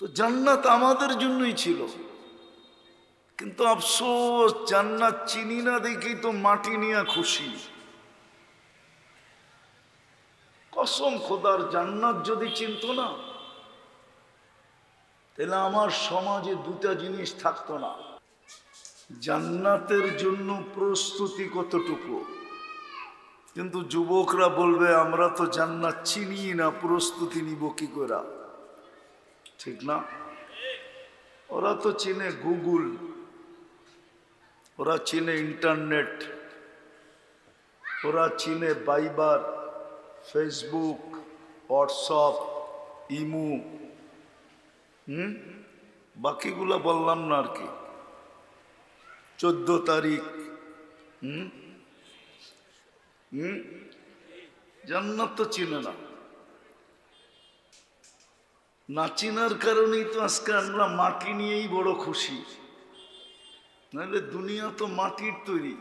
তো জান্নাত আমাদের জন্যই ছিল। কিন্তু আফসোস, জান্নাত চিনি না দেখেই তো মাটি নিয়ে খুশি। কসম খোদার, জান্নাত যদি চিনত না, তাহলে আমার সমাজে দুটা জিনিস থাকতো না। জান্নাতের জন্য প্রস্তুতি কতটুকু? কিন্তু যুবকরা বলবে, আমরা তো জান্নাত চিনি না, প্রস্তুতি নিব কি করে? ঠিক না? ওরা তো চিনে গুগল, ওরা চিনে ইন্টারনেট, ওরা চিনে বাইবার, ফেসবুক, হোয়াটসঅ্যাপ, ইমু, হুম? বাকিগুলা বললাম না আর কি। চোদ্দ তারিখ, হুম? হুম? জান্নাত তো চিনে না। না চিনার কারণেই তো আজকে আমরা মাটি নিয়েই বড় খুশি। নাহলে দুনিয়া তো মাটির তৈরি।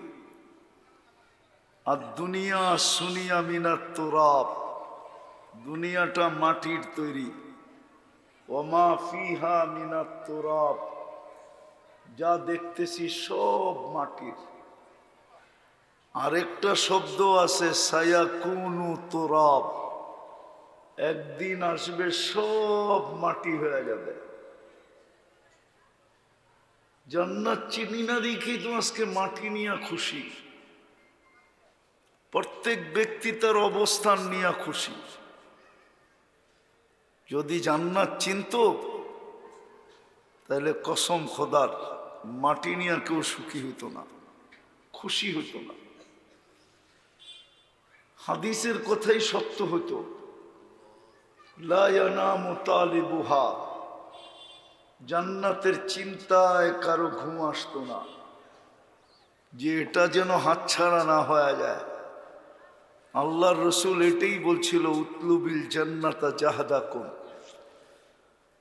আর দুনিয়া শুনিয়া মিনার তোরাব। দুনিয়াটা মাটির তৈরি। ওমা ফিহা মিনার তোরাব। যা দেখতেছি সব মাটির। আরেকটা শব্দ আছে, সায়াকুনু তোরাব। একদিন আসবে, সব মাটি হয়ে যাবে। জান্নাত চিনি না দেখেই তো আজকে মাটি নিয়ে খুশি? প্রত্যেক ব্যক্তি তার অবস্থান নিয়ে খুশি। যদি জান্নাত চিনত, তাহলে কসম খোদার, মাটি নিয়ে কেউ সুখী হতো না, খুশি হতো না। হাদিসের কথাই সত্য হতো। লালিবুহা জান্নাতের চিন্তায় কারও ঘুম আসতো না। যে এটা যেন হাতছাড়া না হয়ে যায়। আল্লাহর রসুল এটাই বলছিল উতলুবিল জান্নাতা জাহাদা কোন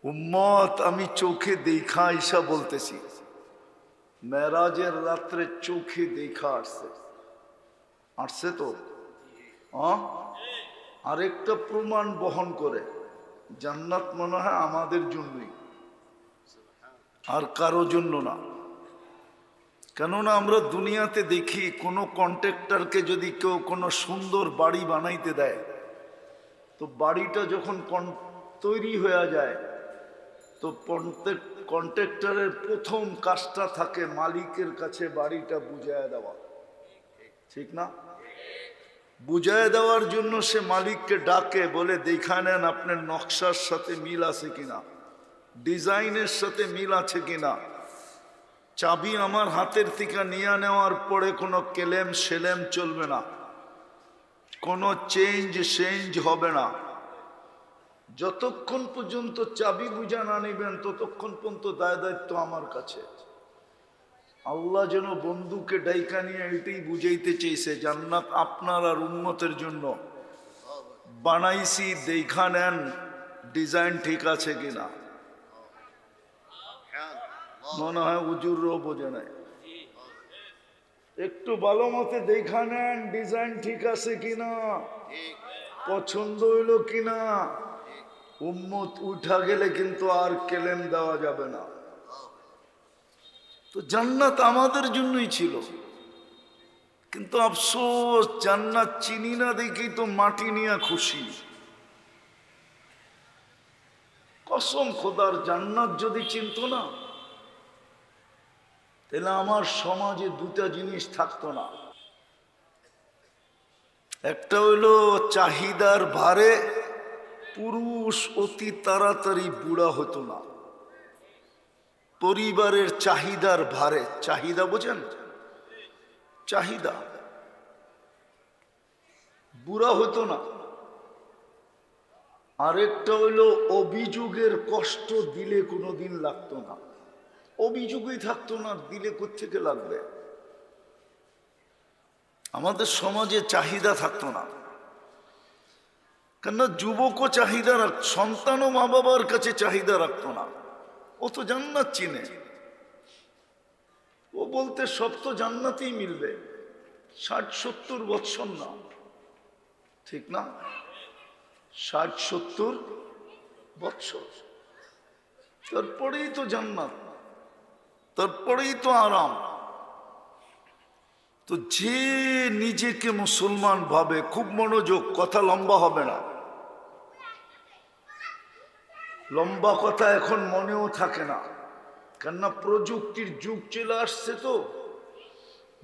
উম্মত, আমি চোখে দেখা ঈশা বলতেছি, মেরাজের রাত্রে চোখে দেখা আসছে। আসছে তো? আহ? আরেকটা প্রমাণ বহন করে। জান্নাত মনে হয় আমাদের জন্যই। আর কারও জন্য না। কেননা আমরা দুনিয়াতে দেখি কোনো কন্ট্রাক্টরকে যদি কেউ কোনো সুন্দর বাড়ি বানাইতে দেয়, তো বাড়িটা যখন তৈরি হয়ে যায়, তো কন্ট্রাক্টরের প্রথম কাজটা থাকে মালিকের কাছে বাড়িটা বুঝায় দেওয়া। ঠিক না? বুঝায় দেওয়ার জন্য সে মালিককে ডাকে, বলে, দেখা নেন আপনার নকশার সাথে মিল আছে কিনা? ডিজাইনের সাথে মিল আছে কিনা? চাবি আমার হাতের থেকে নিয়ে নেওয়ার পরে কোনো কেলেম সেলেম চলবে না। কোনো চেঞ্জ সেঞ্জ হবে না। যতক্ষণ পর্যন্ত চাবি বুঝা না নেবেন, ততক্ষণ পর্যন্ত দায় দায়িত্ব আমার কাছে। আল্লাহ যেন বন্ধুকে ডাইকা নিয়ে এটাই বুঝাইতে চেয়েছে, জান্নাত আপনার আর উন্নতের জন্য। বানাইছি, দেখা নেন, ডিজাইন ঠিক আছে কিনা। মনে হয় উজুরও বোঝে নাই। একটু ভালো মতে দেখা নেন, ডিজাইন ঠিক আছে কিনা, পছন্দ হইল কিনা। উম্মত উঠা গেলে কিন্তু আর কেলেম দেওয়া যাবে না। তো জান্নাত আমাদের জন্যই ছিল। কিন্তু আফসোস, জান্নাত চিনি না দেখেই তো মাটি নিয়ে খুশি। কসম, খোদার জান্নাত যদি চিনত না, তাহলে আমার সমাজে দুটা জিনিস থাকতো না। একটা হইল চাহিদার ভারে পুরুষ অতি তাড়াতাড়ি বুড়া হতো না। পরিবারের চাহিদার ভারে, চাহিদা বোঝেন? চাহিদা। বুড়া হতো না। আরেকটা হইল, অভিযোগের কষ্ট দিলে কোনোদিন লাগতো না। অভিযোগই থাকতো না, দিলে কোথেকে লাগবে? আমাদের সমাজে চাহিদা থাকতো না। কেননা যুবকও চাহিদা রাখ, সন্তানও মা বাবার কাছে চাহিদা রাখতো না। ও তো জান্নাত চিনে। ও বলতে সব তো জান্নাতেই মিলবে। ষাট সত্তর বৎসর না। ঠিক না? ষাট সত্তর বৎসর। তারপরেই তো জান্নাত। তারপরেই তো আরাম। তো যে নিজেকে মুসলমান ভাবে, খুব মনোযোগ, কথা লম্বা হবে না। লম্বা কথা এখন মনেও থাকে না। কেননা প্রযুক্তির যুগ চলে আসছে তো।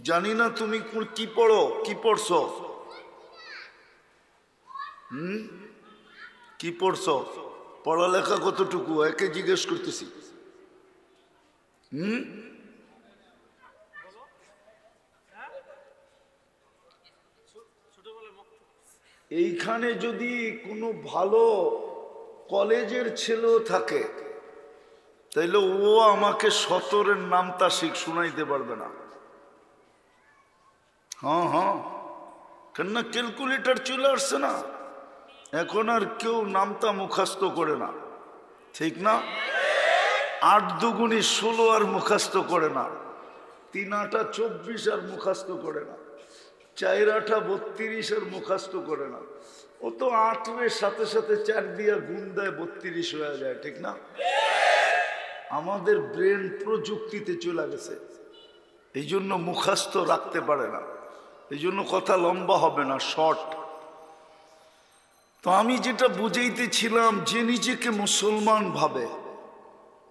জানি না তুমি কি পড়ো, কি পড়ছো? হুম? কি পড়ছো? পড়ালেখা কতটুকু? একে জিজ্ঞেস করতেছি। হুম? এইখানে যদি কোনো ভালো কলেজের ছেলেও থাকে। তাইলে ও আমাকে সতরের নামটা শিখ শুনাইতে পারবে না। হ্যাঁ হ্যাঁ। কেননা ক্যালকুলেটর চলে আসছে না। এখন আর কেউ নামটা মুখাস্ত করে না। ঠিক না? আট দুগুণি ষোলো আর মুখাস্ত করে না। তিন আটা চব্বিশ আর মুখাস্ত করে না। চার আটা বত্রিশ আর মুখাস্ত করে না। ও তো আটের সাথে সাথে চার দিয়া গুণ দেয়, বত্রিশ হয়ে যায়, ঠিক না? আমাদের ব্রেন প্রযুক্তিতে চলে গেছে। এই জন্য মুখাস্ত রাখতে পারে না। এই জন্য কথা লম্বা হবে না, শর্ট। তো আমি যেটা বুঝাইতেছিলাম, যে নিজেকে মুসলমান ভাবে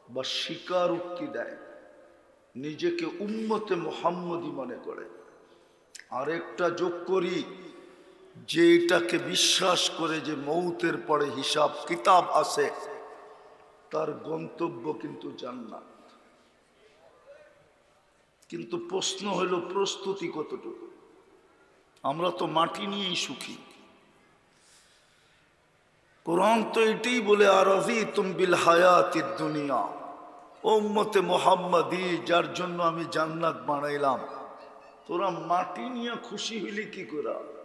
বা স্বীকারোক্তি দেয়, নিজেকে উম্মতে মোহাম্মদী মনে করে। আরেকটা যোগ করি যে এটাকে বিশ্বাস করে যে মৌতের পরে হিসাব কিতাব আছে, তার গন্তব্য কিন্তু জান্নাত। কিন্তু প্রশ্ন হলো, প্রস্তুতি কতটুকু? আমরা তো মাটি নিয়েই সুখী। কোরআন তো এটাই বলে আর তুম বিল হায়াতি দুনিয়া। ও উম্মতে মোহাম্মদী, যার জন্য আমি জান্নাত বানাইলাম। তোরা মাটি নিয়ে খুশি হইলি কি করা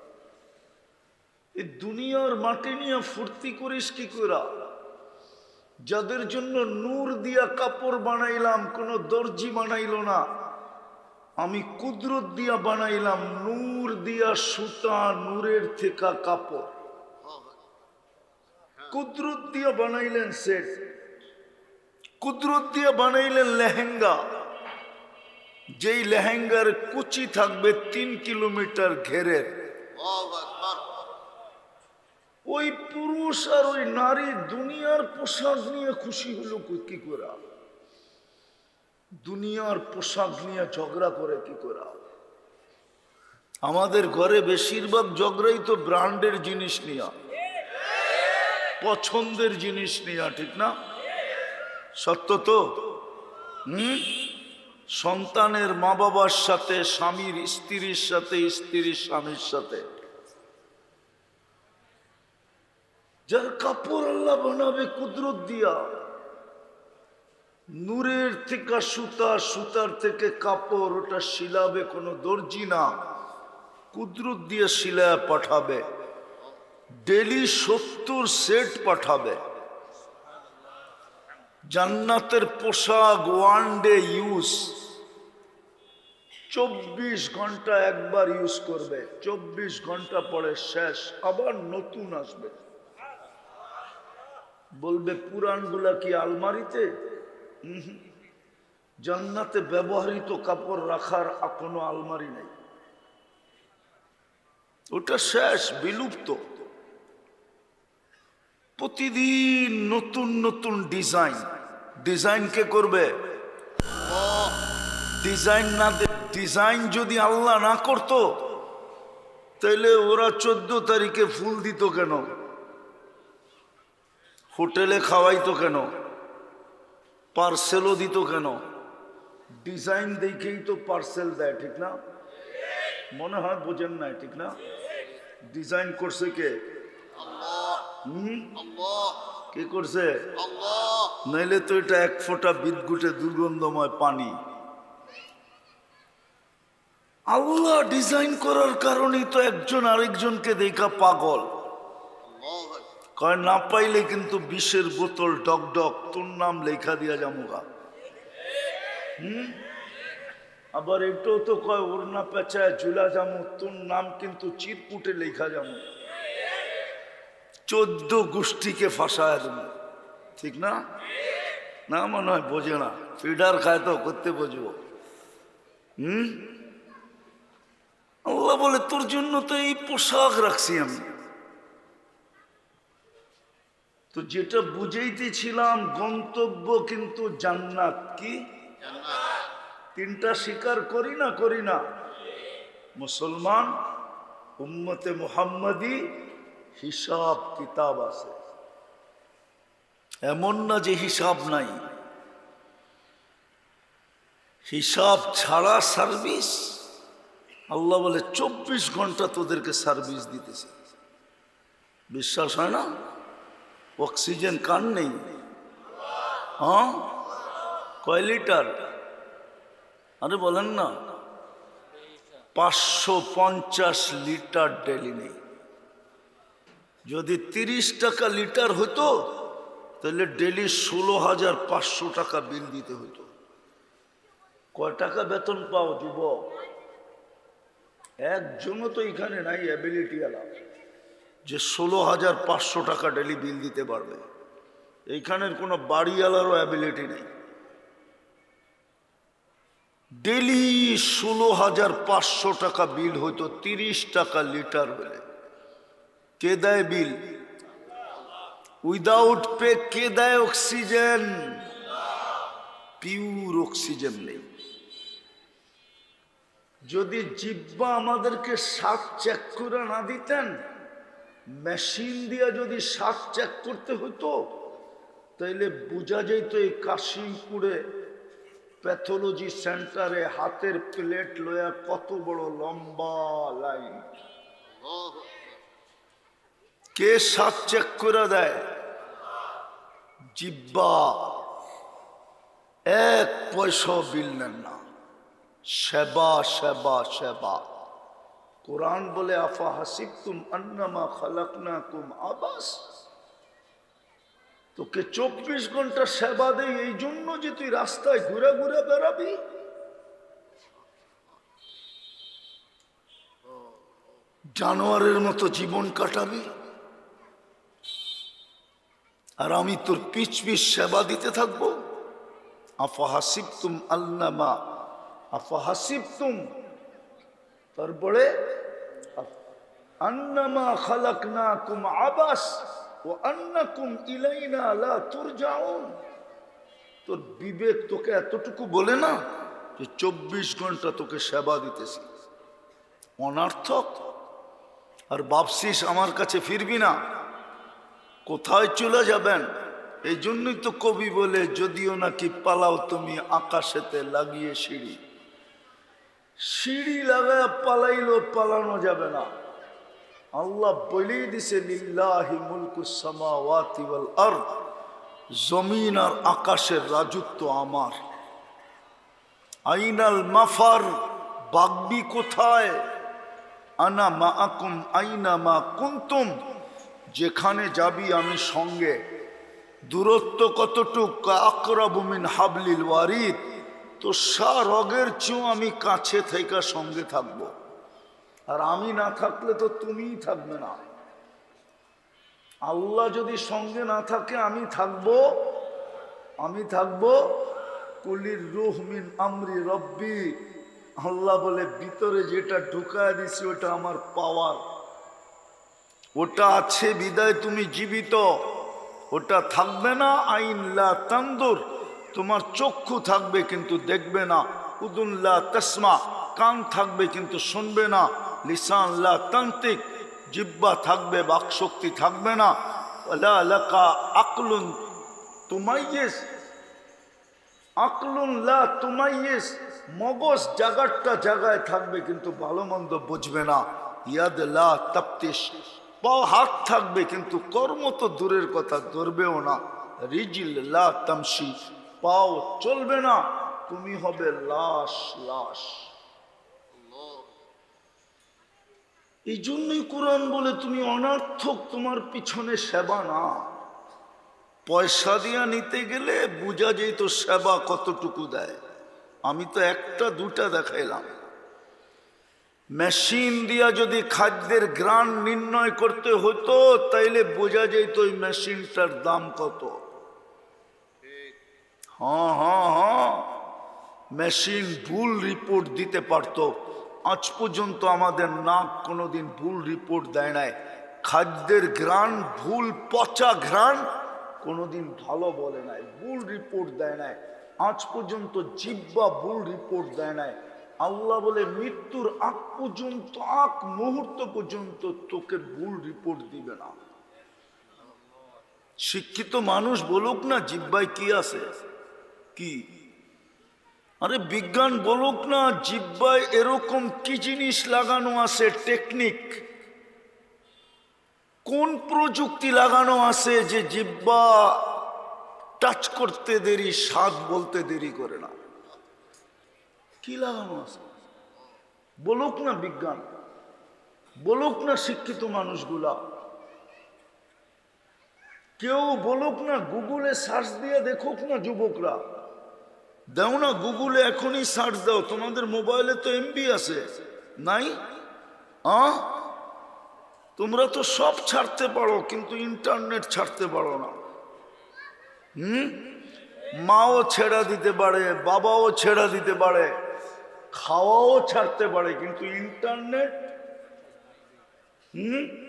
এই দুনিয়ার মাটি নিয়ে ফুর্তি করিস কি করা যাদের জন্য নূর দিয়া কাপড় বানাইলাম, কোনো দর্জি বানাইলো না। আমি কুদরত দিয়া বানাইলাম, নূর দিয়া সুতা, নূরের থেকে কাপড়। কুদরত দিয়া বানাইলেন সেট, কুদরত দিয়া বানাইলেন লেহেঙ্গা। যেই লেহেঙ্গার কুচি থাকবে তিন কিলোমিটার ঘেরের। ওই পুরুষ আর ওই নারী দুনিয়ার পোশাক নিয়ে খুশি হলো কি- করে? দুনিয়ার পোশাক নিয়ে ঝগড়া করে কি করে? আমাদের ঘরে বেশিরভাগ ঝগড়াই তো ব্র্যান্ডের জিনিস নিয়ে। পছন্দের জিনিস নিয়ে, ঠিক না? সত্য তো? সন্তানের মা বাবার সাথে, স্বামীর স্ত্রীর সাথে, স্ত্রীর স্বামীর সাথে। যার কাপড় আল্লাহ বানাবে কুদরত দিয়া। নূরের থেকে সুতা, সুতার থেকে কাপড়, ওটা শিলাবে, কোনো দর্জি না। কুদরত দিয়ে শিলায় পাঠাবে। ডেলি সত্তর সেট পাঠাবে। জান্নাতের পোশাক ওয়ান ডে ইউজ চব্বিশ ঘণ্টা একবার ইউজ করবে। চব্বিশ ঘণ্টা পরে শেষ, আবার নতুন আসবে। বলবে পুরানগুলা কি আলমারিতে। জান্নাতে ব্যবহৃত কাপড় রাখার কোনো আলমারি নেই। ওটা শেষ, বিলুপ্ত। প্রতিদিন নতুন নতুন ডিজাইন। ডিজাইন কে করবে? ডিজাইন না ডিজাইন যদি আল্লাহ না করতো, তাইলে ওরা চোদ্দ তারিখে ফুল দিত কেন? হোটেলে খাওয়াইতো কেন? পার্সেলও দিত কেন? ডিজাইন দেখেই তো পার্সেল দেয়, ঠিক না? মনে হয় বোঝেন নাই, ঠিক না? ডিজাইন করছে কে? কে করছে? নাইলে তো এটা এক ফোঁটা বিদ্যুটে দুর্গন্ধময় পানি। আল্লাহ, ডিজাইন করার কারণেই তো একজন আরেকজনকে দেখা পাগল। কয়, না পাইলে কিন্তু বিষের বোতল ডক ডক তোর নাম লেখা দিয়া যামুগা হুম? আবার এটাও তো কয়, ওর না পেঁচায় ঝুলা যামু, তোর নাম কিন্তু চিরকুটে লেখা যামু। চোদ্দ গোষ্ঠীকে ফাঁসায় দেবো। ঠিক না? না মনে হয় বোঝে না। ফিডার খায় তো, করতে বুঝব। হুম? বলে, তোর জন্য তো এই পোশাক রাখছি আমি। তো যেটা বুঝাইতেছিলাম গন্তব্য কিন্তু জান্নাত কি? তিনটা স্বীকার করি না করি না। মুসলমান, উম্মতে মুহাম্মাদি, হিসাব কিতাব আছে। এমন না যে হিসাব নাই। হিসাব ছাড়া সার্ভিস, আল্লাহ বলে, চব্বিশ ঘণ্টা তোদেরকে সার্ভিস দিতেছে। বিশ্বাস হয় না? অক্সিজেন কার নেই। হ্যাঁ? কয় লিটার? আরে বলেন না। পাঁচশো পঞ্চাশ লিটার ডেলি নেই। যদি তিরিশ টাকা লিটার হতো, তাহলে ডেলি ষোলো হাজার পাঁচশো টাকা বিল দিতে হতো। কয় টাকা বেতন পাও, যুবক? একজনও তো এখানে নাই অ্যাবিলিটি আলা যে ষোলো হাজার পাঁচশো টাকা ডেলি বিল দিতে পারবে। এইখানের কোনো বাড়িওয়ালারও অ্যাবিলিটি নেই। ডেলি ষোলো হাজার পাঁচশো টাকা বিল হইতো তিরিশ টাকা লিটার হলে। কে দেয় বিল? উইদাউট পে কে দেয় অক্সিজেন পিওর অক্সিজেন নেই। যদি জিব্বা আমাদেরকে শ্বাস চেক করে না দিতেন মেশিন দিয়ে যদি শ্বাস চেক করতে হতো তাইলে বোঝা যেত এই কাশিমপুরে প্যাথোলজি সেন্টারে হাতের প্লেট লয়া কত বড় লম্বা লাইন। কে শ্বাস চেক করে দেয়? জিব্বা। এক পয়সা বিল নেন না। সেবা সেবা সেবা। কোরআন বলে, আফা হাসিব তুম আন্নামা খালাকনা কুম আবাস? তোকে চব্বিশ ঘণ্টা সেবা দেয় এই জন্য যে তুই রাস্তায় ঘুরে ঘুরে বেড়াবি। জানোয়ারের মতো জীবন কাটাবি। আর আমি তোর পিছ পিছ সেবা দিতে থাকব। আফা হাসিব তুম আল্লামা আফা হাসিব তুম তারপরে বিবেক তোকে এতটুকু বলে না যে চব্বিশ ঘণ্টা তোকে সেবা দিতেছি। অনার্থক। আর ভাবছিস আমার কাছে ফিরবি না? কোথায় চলে যাবেন? এই জন্যই তো কবি বলে, যদিও নাকি পালাও তুমি আকাশেতে লাগিয়ে সিঁড়ি। সিঁড়ি লাগায় পালাইলেও পালানো যাবে না। আল্লাহ বলেই দিছে, লিল্লাহি আরদ। জমিন আর আকাশের রাজত্ব আমার। আইনাল মাফার, বাগবি কোথায়? আনা মা আকুম আইনা মা কুন্তুম। যেখানে যাবি আমি সঙ্গে। দূরত্ব কতটুক? আকরাবুমিন হাবলিল ওয়ারিদ। তো সা রগের চেয়েও আমি কাছে থেকে সঙ্গে থাকব। আর আমি না থাকলে তো তুমিই থাকবে না। আল্লাহ যদি সঙ্গে না থাকে, আমি থাকব। আমি থাকব। কুলির রুহমিন আমরি রব্বি। আল্লাহ বলে, ভিতরে যেটা ঢুকায় দিছি, ওটা আমার পাওয়ার। ওটা আছে, বিদায়, তুমি জীবিত। ওটা থাকবে না আইনলা তান্দুর। তোমার চক্ষু থাকবে কিন্তু দেখবে না উদুল্লা তসমা, কান থাকবে কিন্তু শুনবে না লিসানলা তান্ত্রিক, জিব্বা থাকবে, বাকশক্তি থাকবে না লাকা আকলুন তুমাইয়েস, আকলুন লা তুমাইয়েস, মগজ জাগারটা জায়গায় থাকবে কিন্তু ভালো মন্দ বুঝবে না, ইয়াদ লা পাও হাত থাকবে কিন্তু কর্ম তো দূরের কথা, ধরবেও না, রিজিল লা পাও, চলবে না। তুমি হবে লাশ লাশ। এই জন্যই কোরআন বলে তুমি অনার্থক তোমার পিছনে সেবা না। পয়সা দিয়া নিতে গেলে বোঝা যেত সেবা কতটুকু দেয়। আমি তো একটা, দুটা দেখাইলাম। মেশিন দিয়া যদি খাদ্যের গ্রান নির্ণয় করতে হতো, তাইলে বোঝা যেত ওই মেশিনটার দাম কত। হ্যাঁ হ্যাঁ হ্যাঁ মেশিন ভুল রিপোর্ট দিতে পারতো। আজ পর্যন্ত আমাদের নাক কোনোদিন ভুল রিপোর্ট দেয় নাই। খাদ্যের ঘ্রাণ, ভুল পচা ঘ্রাণ কোনোদিন ভালো বলে নাই। ভুল রিপোর্ট দেয় নাই। আজ পর্যন্ত জিব্বা ভুল রিপোর্ট দেয় নাই। আল্লাহ বলে, মৃত্যুর আগ পর্যন্ত, আগ মুহূর্ত পর্যন্ত তোকে ভুল রিপোর্ট দিবে না। শিক্ষিত মানুষ বলুক না, জিব্বায় কি আছে? কি? আরে বিজ্ঞান বলুক না, জিব্বায় এরকম কি জিনিস লাগানো আছে, টেকনিক? কোন প্রযুক্তি লাগানো আছে যে জিব্বা টাচ করতে দেরি, স্বাদ বলতে দেরি করে না? কি লাগানো আছে? বলুক না বিজ্ঞান, বলুক না শিক্ষিত মানুষগুলা। কেউ বলুক না, গুগলে সার্চ দিয়ে দেখুক না যুবকরা। দাও না, গুগলে এখনই সার্চ দাও। তোমাদের মোবাইলে তো এমবি আছে। নাই? আ? তোমরা তো সব ছাড়তে পারো, কিন্তু ইন্টারনেট ছাড়তে পারো না। হুম? মাও ছেড়া দিতে পারে, বাবাও ছেড়া দিতে পারে, খাওয়াও ছাড়তে পারে, কিন্তু ইন্টারনেট হুম?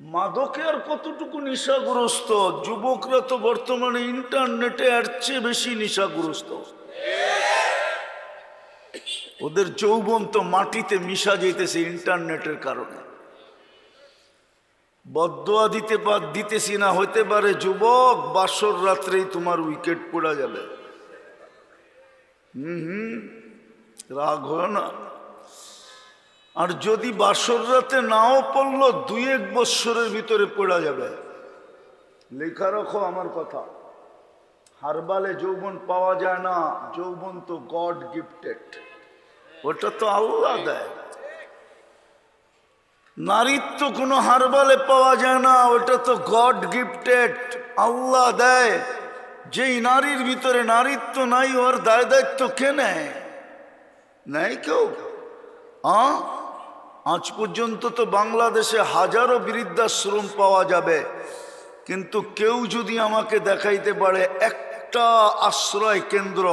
মাদকে আর কতটুকু নেশাগ্রস্ত? যুবকরা তো বর্তমানে ইন্টারনেটে এর চেয়ে বেশি নেশাগ্রস্ত। ওদের যৌবন তো মাটিতে মিশা যেতেছে ইন্টারনেটের কারণে। বদোয়া দিতে পার দিতেছি না, হইতে পারে যুবক, বাসর রাত্রেই তোমার উইকেট পড়া যাবে। হুম হুম, রাগ হয় না। আর যদি বাসর রাতে নাও পড়ল দুই এক বৎসরের ভিতরে পড়া যাবে। লেখা রাখো আমার কথা। হারবালে যৌবন পাওয়া যায় না, যৌবন তো গড গিফটেড। ওটা তো আল্লাহ দেয়। নারীত্ব কোনো হারবালে পাওয়া যায় না, ওটা তো গড গিফটেড, আল্লাহ দেয়। যেই নারীর ভিতরে নারীত্ব নাই, ওর দায় দায়িত্ব কে নেয়? নেয় কেউ? আ? আজ পর্যন্ত তো বাংলাদেশে হাজারো বৃদ্ধাশ্রম পাওয়া যাবে। কিন্তু কেউ যদি আমাকে দেখাইতে পারে একটা আশ্রয় কেন্দ্র,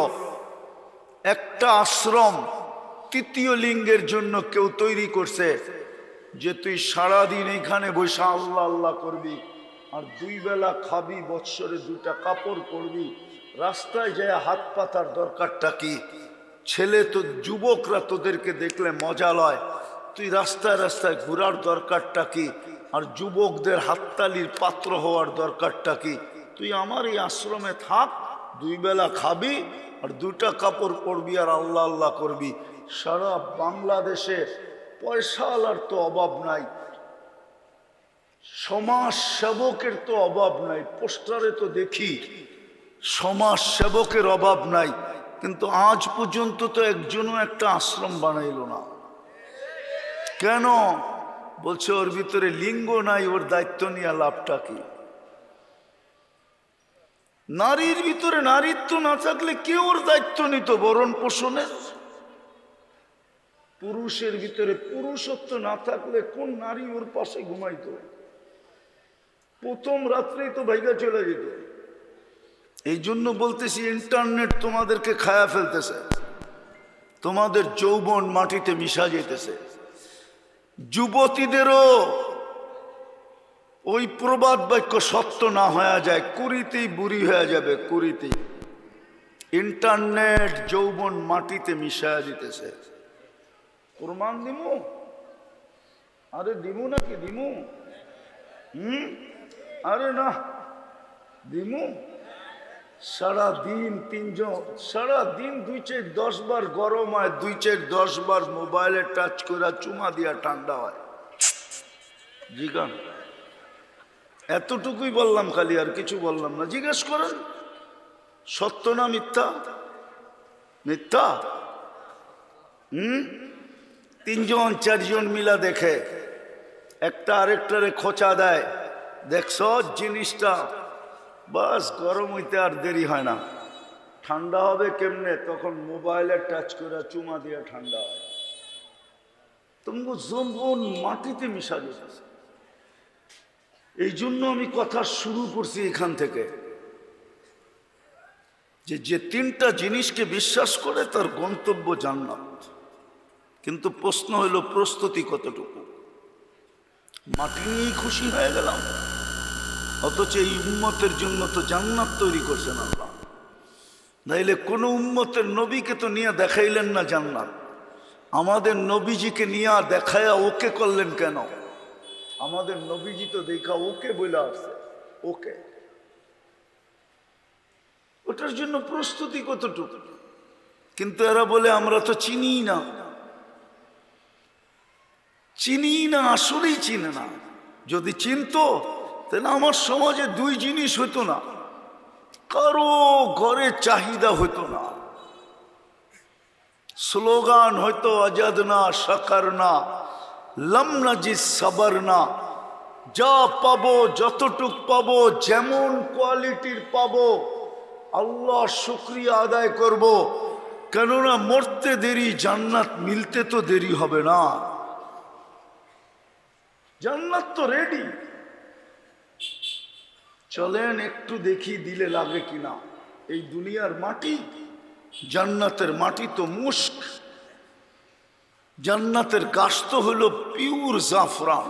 একটা আশ্রম তৃতীয় লিঙ্গের জন্য কেউ তৈরি করছে, যে তুই সারাদিন এখানে বসে আল্লাহ আল্লাহ করবি, আর দুই বেলা খাবি, বৎসরে দুটা কাপড় পরবি, রাস্তায় যায় হাত পাতার দরকারটা কি? ছেলে তো, যুবকরা তোদেরকে দেখলে মজা লয়। তুই রাস্তায় রাস্তায় ঘোরার দরকারটা কি? আর যুবকদের হাততালির পাত্র হওয়ার দরকারটা কি? তুই আমার এই আশ্রমে থাক, দুই বেলা খাবি আর দুটা কাপড় পরবি আর আল্লাহ আল্লাহ করবি। সারা বাংলাদেশে পয়সাওয়ালার তো অভাব নাই সমাজ সেবকের তো অভাব নাই, পোস্টারে তো দেখি সমাজ সেবকের অভাব নাই, কিন্তু আজ পর্যন্ত তো একজনও একটা আশ্রম বানাইল না। কেন? বলছে, ওর ভিতরে লিঙ্গ নাই, ওর দায়িত্ব নিয়ে লাভটা কি? নারীর ভিতরে নারীত্ব না থাকলে কে ওর দায়িত্ব নিত, বরণ পোষণের পুরুষের ভিতরে পুরুষত্ব না থাকলে কোন নারী ওর পাশে ঘুমাইতো? প্রথম রাত্রেই তো ভাইগা চলে যেত। এই জন্য বলতেছি, ইন্টারনেট তোমাদেরকে খায়া ফেলতেছে। তোমাদের যৌবন মাটিতে মিশা যেতেছে যুবতীদেরও ওই প্রবাদ বাক্য সত্য না হয়ে যায়, কুড়িতেই বুড়ি হয়ে যাবে, কুড়িতেই। ইন্টারনেট যৌবন মাটিতে মিশায়া দিতেছে। প্রমাণ দিমু? আরে দিমু নাকি? দিমু? হুম? আরে না, দিমু? সারা দিন তিনজন সারা দিন দুই চেক দশ বার গরম হয়, দুই চেক দশ বার মোবাইলে টাচ করে চুমা দিয়া ঠান্ডা হয়। জিগান এতটুকুই বললাম খালি, আর কিছু বললাম না। জিজ্ঞেস করেন, সত্য না মিথ্যা? মিথ্যা? হুম? তিনজন, চারজন মিলা দেখে, একটা আরেকটারে খোঁচা দেয়। দেখছ জিনিসটা? বাস গরম হইতে আর দেরি হয় না। ঠান্ডা হবে কেমনে? তখন মোবাইলে টাচ করে চুমা দিয়ে ঠান্ডা হয়। তুমি জম্বন মাটিতে মিশা যেতেছে। এই জন্য আমি কথা শুরু করছি এখান থেকে। যে যে তিনটা জিনিসকে বিশ্বাস করে তার গন্তব্য জান্নাত। কিন্তু প্রশ্ন হলো প্রস্তুতি কতটুকু? মাটি নিয়েই খুশি হয়ে গেলাম। অথচ এই উম্মতের জন্য তো জান্নাত তৈরি করছেন আল্লাহ। নাইলে কোনো উম্মতের নবীকে তো নিয়ে দেখাইলেন না জান্নাত। আমাদের নবীজিকে নিয়ে দেখায়া ওকে করলেন কেন? আমাদের নবীজি তো দেখা ওকে বলে আসছে, ওকে। ওটার জন্য প্রস্তুতি কতটুকু? কিন্তু এরা বলে, আমরা তো চিনি না। চিনি না, আসলেই চিনে না। যদি চিনতো তাহলে আমার সমাজে দুই জিনিস হতো না। কারও ঘরে চাহিদা হতো না। স্লোগান হয়তো আজাদ না, সাকার না, লম নাজিস সাবার না। যা পাবো, যতটুক পাবো, যেমন কোয়ালিটির পাবো, আল্লাহ শুক্রিয়া আদায় করব। কেননা মরতে দেরি, জান্নাত মিলতে তো দেরি হবে না। জান্নাত তো রেডি চলেন একটু দেখি দিলে লাগে কিনা। এই দুনিয়ার মাটি, জান্নাতের মাটি তো মুস্ক জান্নাতের গাছ তো হলো পিওর জাফরান।